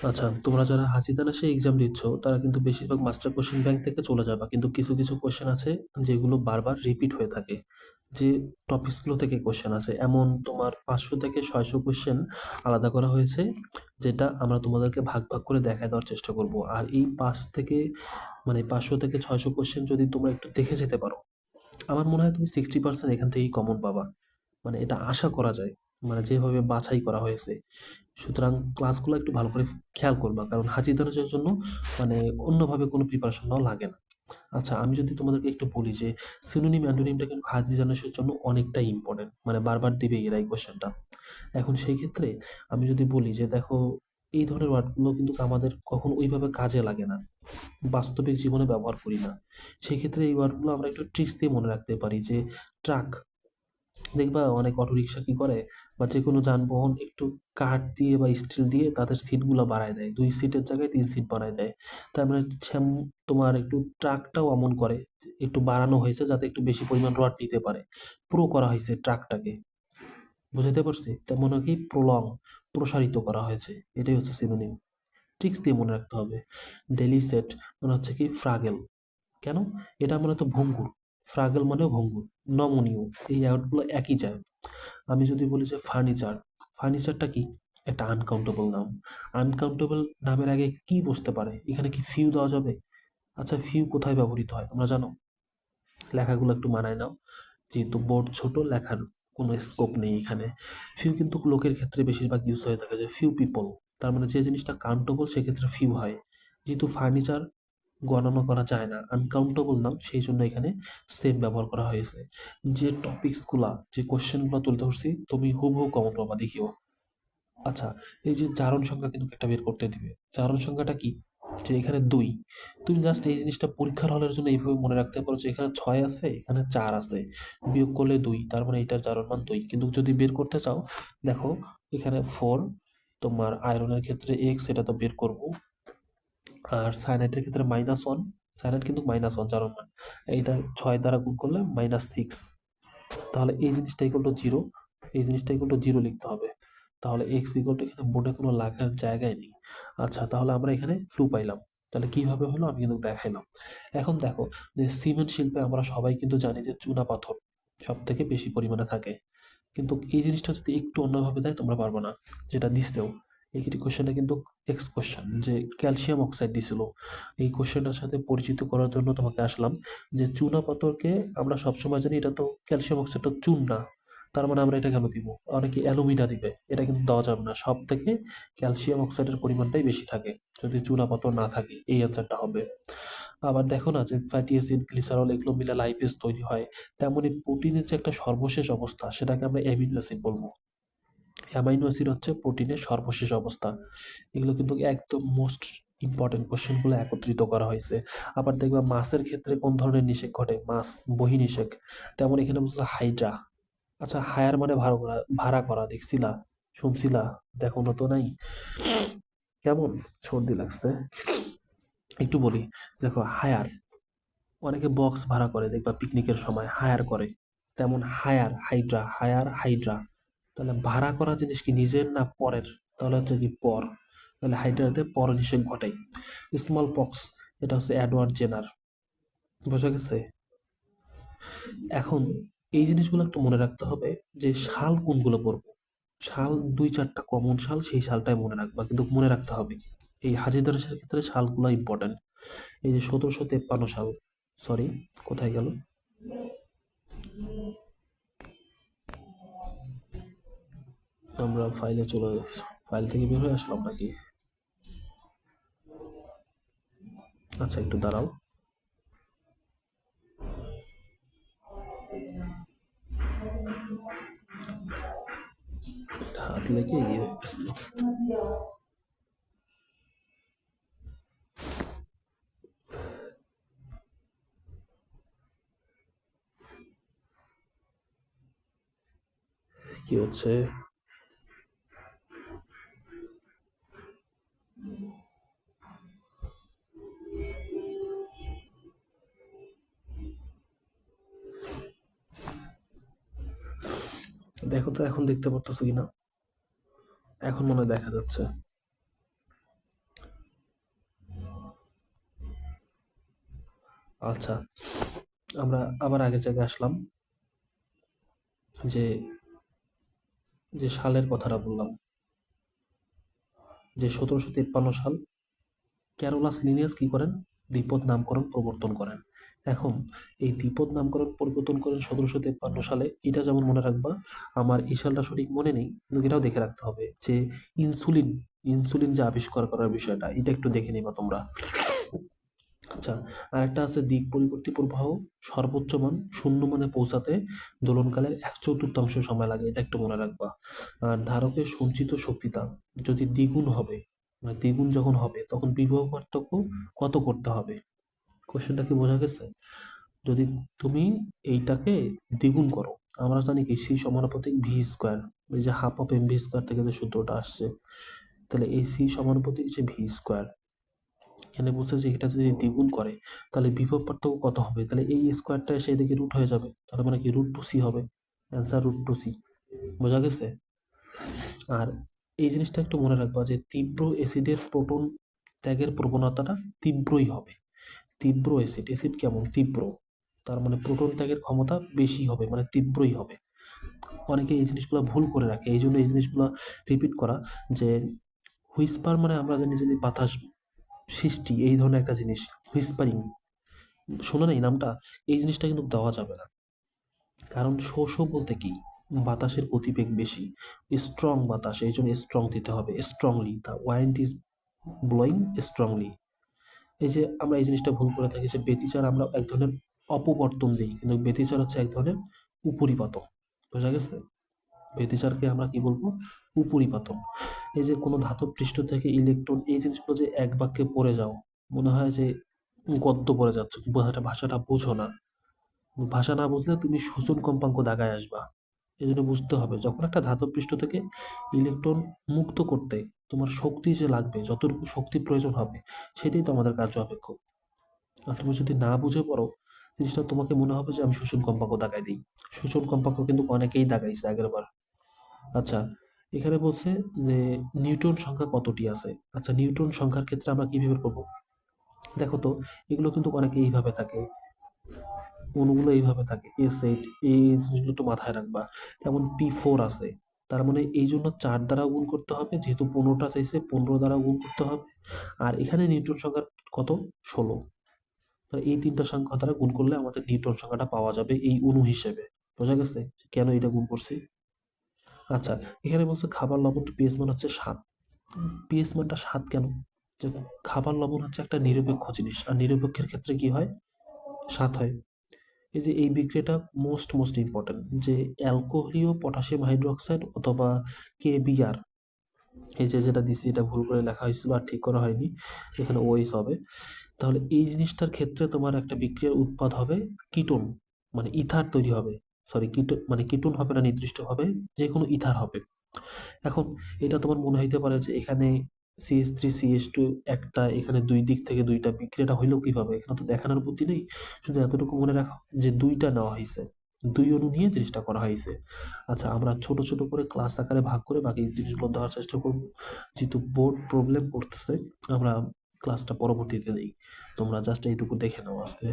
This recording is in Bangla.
আচ্ছা তোমরা যারা হাসিদানা সে এক্সাম দিচ্ছ তারা কিন্তু বেশিরভাগ মাস্টার কোশ্চেন ব্যাংক থেকে চলে যাবা। কিন্তু কিছু কিছু কোশ্চেন আছে যেগুলো বারবার রিপিট হয়ে থাকে। যে টপিকসগুলো থেকে কোশ্চেন আছে। এমন তোমার পাঁচশো থেকে ছয়শো কোশ্চেন আলাদা করা হয়েছে যেটা আমরা তোমাদেরকে ভাগ ভাগ করে দেখায় দেওয়ার চেষ্টা করব। আর এই পাঁচ থেকে মানে পাঁচশো থেকে ছয়শো কোশ্চেন যদি তোমরা একটু দেখে যেতে পারো আমার মনে হয় তুমি সিক্সটি পার্সেন্ট এখান থেকেই কমন পাবা। মানে এটা আশা করা যায়। মানে যেভাবে বাছাই করা হয়েছে। সুতরাং ক্লাসগুলো একটু ভালো করে খেয়াল করবা, কারণ হাজির দরজার জন্য মানে অন্যভাবে কোনো প্রিপারেশন নেওয়া লাগে না। আচ্ছা আমি যদি তোমাদেরকে একটু বলি যে সিনোনিম অ্যান্টোনিমটা কিন্তু হাজি জানাসের জন্য অনেকটাই ইম্পর্টেন্ট মানে বারবার দিবে এরা এই কোশ্চেনটা এখন সেই ক্ষেত্রে আমি যদি বলি যে, দেখো, এই ধরনের ওয়ার্ডগুলো কিন্তু আমাদের কখন ওইভাবে কাজে লাগে না। বাস্তবিক জীবনে ব্যবহার করি না। সেই ক্ষেত্রে এই ওয়ার্ডগুলো আমরা একটু ট্রিক্স দিয়ে মনে রাখতে পারি যে ট্রাক দেখবা অনেক অটোরিকশা কি করে? বা যে কোনো যানবাহন একটু কাঠ দিয়ে বা স্টিল দিয়ে তাদের সিটগুলো বাড়ায় দেয়। দুই সিটের জায়গায় তিন সিট বাড়ায় দেয়। তার মানে তোমার একটু ট্রাকটাও এমন করে একটু বাড়ানো হয়েছে যাতে একটু বেশি পরিমাণ রড নিতে পারে। প্রো করা হয়েছে ট্রাকটাকে বুঝাতে পারছি? তেমন কি? প্রলং প্রসারিত করা হয়েছে। এটাই হচ্ছে সিনোনিম ট্রিক্স দিয়ে মনে রাখতে হবে। ডেলি সেট মানে হচ্ছে কি? ফ্রাগেল কেন? এটা মানে তো ভঙ্গুর। ফ্রাগেল মানেও ভঙ্গুর। নমনীয় এই ওয়ার্ডগুলো একই যায়। আমি যদি বলি যে ফার্নিচার ফার্নিচারটা কি? একটা আনকাউন্টেবল নাম। আনকাউন্টেবল নামের আগে কি বসতে পারে? এখানে কি ফিউ দেওয়া যাবে? আচ্ছা ফিউ কোথায় ব্যবহৃত হয়? তোমরা জানো? লেখাগুলো একটু মানায় নাও। যেহেতু বোর্ড ছোট, লেখার কোনো স্কোপ নেই এখানে। ফিউ কিন্তু লোকের ক্ষেত্রে বেশিরভাগ ইউজ হয়ে থাকে যে ফিউ পিপল তার মানে যে জিনিসটা কাউন্টেবল সেক্ষেত্রে ফিউ হয়। যেহেতু ফার্নিচার গণনা করা যায় না আনকাউন্টেবল নাম সেই জন্য এখানে সেম ব্যবহার করা হয়েছে। যে টপিকসগুলা যে কোশ্চেনগুলো তুলে ধরছি, তুমি হুবহু কমন পাবা, দেখিও। আচ্ছা এই যে চারণ সংখ্যা কিন্তু একটা বের করতে দিবে। চারণ সংখ্যাটা কি? যে এখানে দুই। তুমি জাস্ট এই জিনিসটা পরীক্ষার হলের জন্য এইভাবে মনে রাখতে পারো যে এখানে ছয় আছে, এখানে চার আছে। বিয়োগ করলে দুই, তার মানে এটার জারণ মান দুই। কিন্তু যদি বের করতে চাও, দেখো, এখানে ফোর তোমার আয়রনের ক্ষেত্রে এক্স এটা তো বের করব। আর সায়ানাইটের ক্ষেত্রে মাইনাস ওয়ান সায়ানাইট কিন্তু মাইনাস ওয়ান জারণ মান। এইটা ছয় দ্বারা গুণ করলে মাইনাস সিক্স তাহলে এই জিনিসটা ইকুয়াল টু জিরো এই জিনিসটা ইকুয়াল টু জিরো লিখতে হবে। তাহলে এক্স ইকুয়াল টু এখানে বোর্ডে কোনো লাগার জায়গায় নেই। আচ্ছা তাহলে আমরা এখানে টু পাইলাম। তাহলে কীভাবে হলো? আমি কিন্তু দেখাইলাম। এখন দেখো যে সিমেন্ট শিল্পে আমরা সবাই কিন্তু জানি যে চুনা পাথর সব থেকে বেশি পরিমাণে থাকে। কিন্তু এই জিনিসটা যদি একটু অন্যভাবে দেয়, তোমরা পারব না। যেটা দিছেও এই কোশ্চেনটা কিন্তু এক্স কোশ্চেন যে ক্যালসিয়াম অক্সাইড দিছিল। এই কোশ্চেনটার সাথে পরিচিত করার জন্য তোমাকে আসলাম যে চুনা পাথরকে আমরা সবসময় জানি এটা তো ক্যালসিয়াম অক্সাইডটা চুন না, তার মানে আমরা এটা কেন দিব? অনেকে অ্যালুমিনা দিবে, এটা কিন্তু দেওয়া যাবে না। সব থেকে ক্যালসিয়াম অক্সাইডের পরিমাণটাই বেশি থাকে, যদি চুনা পাথর না থাকে, এই অ্যান্সারটা হবে। আবার দেখো না যে ফ্যাটি অ্যাসিড গ্লিসারল এগুলো মিলে লাইপেজ তৈরি হয়, তেমনি প্রোটিনের যে একটা সর্বশেষ অবস্থা, সেটাকে আমরা অ্যামিনো অ্যাসিড বলব। অ্যামাইনো অ্যাসিড হচ্ছে প্রোটিনের সর্বশেষ অবস্থা। এগুলো কিন্তু একদম মোস্ট ইম্পর্টেন্ট কোশ্চেনগুলো একত্রিত করা হয়েছে। আবার দেখবা মাছের ক্ষেত্রে কোন ধরনের নিষেক ঘটে? মাছ, বহি নিষেক। তেমন এখানে বলছে হাইড্রা আচ্ছা হায়ার মানে ভাড়া করা ভাড়া করা দেখছিলা শুনছিলা দেখো তো নাই। কেমন? সর্দি লাগছে। একটু বলি, দেখো হায়ার অনেকে বক্স ভাড়া করে, দেখবা পিকনিকের সময় হায়ার করে। তেমন হায়ার হাইড্রা হায়ার হাইড্রা তাহলে ভাড়া করা জিনিস কি নিজের না পরের? তাহলে হচ্ছে কি পর। তাহলে হাইড্রাতে পর নিষেধ ঘটাই। স্মল পক্স এটা হচ্ছে অ্যাডওয়ার্ড জেনার বোঝা গেছে? এখন এই জিনিসগুলো একটু মনে রাখতে হবে যে শাল কোনগুলো পড়ব শাল দুই চারটা কমন শাল, সেই শালটাই মনে রাখবা। কিন্তু মনে রাখতে হবে, এই হাজির দরেশের ক্ষেত্রে শালগুলো ইম্পর্টেন্ট এই যে সতেরোশো তেপ্পান্ন সাল সরি কোথায় গেল? আমরা ফাইলে চলে ফাইল থেকে বের হয়ে আসলাম নাকি? আচ্ছা একটু দাঁড়াও। হাত লেগে এগিয়ে কি হচ্ছে? দেখো তো এখন দেখতে পারতেছো কিনা? এখন মনে দেখা যাচ্ছে। আচ্ছা আমরা আবার আগের জায়গায় আসলাম। যে যে সালের কথাটা বললাম। যে সতেরোশো তিপ্পান্ন সাল ক্যারোলাস লিনিয়াস কি করেন? দ্বিপদ নামকরণ প্রবর্তন করেন। এখন এই দ্বিপদ নামকরণ পরিবর্তন করেন সতেরোশো তিপ্পান্ন সালে। এটা যেমন মনে রাখবা, আমার ইশালটা সঠিক মনে নেই, কিন্তু এটাও দেখে রাখতে হবে যে ইনসুলিন ইনসুলিন যে আবিষ্কার করার বিষয়টা, এটা একটু দেখে নিবা তোমরা। আচ্ছা আরেকটা আছে দিক পরিবর্তী প্রবাহ, সর্বোচ্চ মান শূন্য মানে পৌঁছাতে দোলনকালের এক চতুর্থাংশ সময় লাগে, এটা একটু মনে রাখবা। আর ধারকের সঞ্চিত শক্তিটা যদি দ্বিগুণ হবে মানে দ্বিগুণ যখন হবে, তখন বিভব পার্থক্য কত করতে হবে? কোশ্চেনটা কি বোঝা গেছে? যদি তুমি এইটাকে দ্বিগুণ করো, আমরা জানি কি, সি সমানুপাতিক ভি স্কোয়ার ওই যে half of M V square থেকে যে সূত্রটা আসছে, তাহলে এই সি সমানুপাতিক যে ভি স্কোয়ার। এখানে বলছে যে এটা যদি দ্বিগুণ করে, তাহলে বিভব পার্থক্য কত হবে? তাহলে এই স্কোয়ারটা এসে এদিকে রুট হয়ে যাবে। তাহলে মানে কি? রুট টু সি হবে। অ্যান্সার রুট টু সি বোঝা গেছে? আর এই জিনিসটা একটু মনে রাখবা যে তীব্র অ্যাসিডের প্রোটন ত্যাগের প্রবণতাটা তীব্রই হবে। তীব্র অ্যাসিড অ্যাসিড কেমন? তীব্র। তার মানে প্রোটন ত্যাগের ক্ষমতা বেশি হবে মানে তীব্রই হবে। অনেকে এই জিনিসগুলো ভুল করে রাখে। এই জন্য এই জিনিসগুলো রিপিট করা যে হুইসপার মানে আমরা জানি যে বাতাস সৃষ্টি, এই ধরনের একটা জিনিস হুইসপারিং শোনো না এই নামটা, এই জিনিসটা কিন্তু দেওয়া যাবে না। কারণ শো শো বলতে কি? বাতাসের গতিবেগ বেশি স্ট্রং বাতাস, এই জন্য স্ট্রং দিতে হবে strongly the wind is blowing strongly এই যে আমরা এই জিনিসটা ভুল করে থাকি, যে ব্যতিচার আমরা এক ধরনের অপবর্তন দিই, কিন্তু ব্যতিচার হচ্ছে এক ধরনের উপরিপাতন বোঝা গেছে? ব্যতিচারকে আমরা কি বলব? উপরিপাতন এই যে কোনো ধাতব পৃষ্ঠ থেকে ইলেকট্রন, এই জিনিসগুলো যে এক বাক্যে পড়ে যাও, মনে হয় যে গদ্য পড়ে যাচ্ছ ভাষাটা ভাষাটা বোঝো না। ভাষা না বুঝলে তুমি শোষণ কম্পাঙ্ক দাগায় আসবা। এই জন্য বুঝতে হবে, যখন একটা ধাতব পৃষ্ঠ থেকে ইলেকট্রন মুক্ত করতে তোমার শক্তি যে লাগবে, যতটুকু শক্তি প্রয়োজন হবে, সেটাই তো আমাদের কার্য অপেক্ষক আর তুমি যদি না বুঝে পড়ো, জিনিসটা তোমাকে মনে হবে যে আমি শোষণ কম্পাঙ্ক দাগাই দিই। শোষণ কম্পাঙ্ক কিন্তু অনেকেই দাগাইছে আগের বার। আচ্ছা এখানে বলছে যে নিউটন সংখ্যা কতটি আছে? আচ্ছা নিউটন সংখ্যার ক্ষেত্রে আমরা কীভাবে করব? দেখো তো, এগুলো কিন্তু অনেকে এইভাবে থাকে। অণুগুলো এইভাবে থাকে। এস এইট এই জিনিসগুলো একটু মাথায় রাখবা। যেমন পি ফোর আছে। তার মানে এই জন্য চার দ্বারা গুণ করতে হবে, যেহেতু পনেরোটা চাইছে, পনেরো দ্বারা গুণ করতে হবে। আর এখানে নিউটন সংখ্যা কত? ষোলো। এই তিনটা সংখ্যা দ্বারা গুণ করলে আমাদের নিউটন সংখ্যাটা পাওয়া যাবে এই অণু হিসেবে। বোঝা গেছে? কেন এটা গুণ করছি? আচ্ছা এখানে বলছে খাবার লবণ পিএস মান হচ্ছে সাত। পিএস মানটা সাত কেন? যে খাবার লবণ হচ্ছে একটা নিরপেক্ষ জিনিস, আর নিরপেক্ষের ক্ষেত্রে কি হয়? সাত হয়। এই যে এই বিক্রিয়াটা মোস্ট মোস্ট ইম্পর্টেন্ট যে অ্যালকোহলীয় পটাশিয়াম হাইড্রোক্সাইড অথবা কে কেবিআর এই যে যেটা দিছি, এটা ভুল করে লেখা হয়েছিল আর ঠিক করা হয়নি, এখানে ওইস হবে। তাহলে এই জিনিসটার ক্ষেত্রে তোমার একটা বিক্রিয়ার উৎপাদ হবে কিটোন মানে ইথার তৈরি হবে। সরি কিটো মানে কিটোন হবে না নির্দিষ্টভাবে যে কোনো ইথার হবে। এখন এটা তোমার মনে হইতে পারে যে এখানে সিএস থ্রি সিএস টু একটা, এখানে দুই দিক থেকে দুইটা বিক্রিয়াটা হইল কীভাবে? এখানে তো দেখানোর বুদ্ধি নেই। শুধু এতটুকু মনে রাখা যে দুইটা নেওয়া হয়েছে দুই অণু নিয়ে জিনিসটা করা হয়েছে আচ্ছা আমরা ছোট ছোট করে ক্লাস আকারে ভাগ করে বাকি জিনিসগুলো দেওয়ার চেষ্টা করব। যেহেতু বোর্ড প্রবলেম করতেছে, আমরা ক্লাসটা পরবর্তীতে দিই তোমরা জাস্ট এইটুকু দেখে নাও আজকে।